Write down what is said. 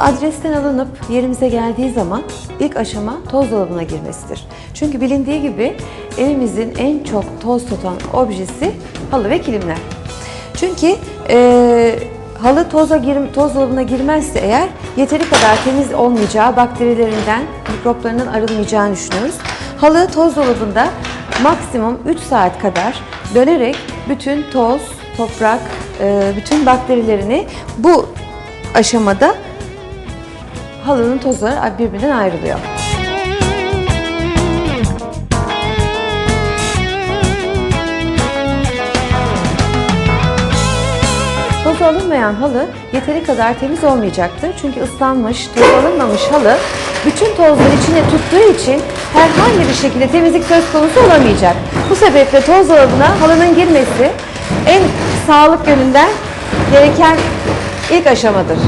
Adresten alınıp yerimize geldiği zaman ilk aşama toz dolabına girmesidir. Çünkü bilindiği gibi evimizin en çok toz tutan objesi halı ve kilimler. Çünkü e, halı toza gir, toz dolabına girmezse eğer yeteri kadar temiz olmayacağı, bakterilerinden, mikroplarının arınmayacağını düşünüyoruz. Halı toz dolabında maksimum 3 saat kadar dönerek bütün toz, toprak, e, bütün bakterilerini bu aşamada halının tozları birbirinden ayrılıyor. Toz alınmayan halı yeteri kadar temiz olmayacaktır. Çünkü ıslanmış, toz alınmamış halı bütün tozları içine tuttuğu için herhangi bir şekilde temizlik söz konusu olamayacak. Bu sebeple toz dolabına halının girmesi en sağlık yönünden gereken ilk aşamadır.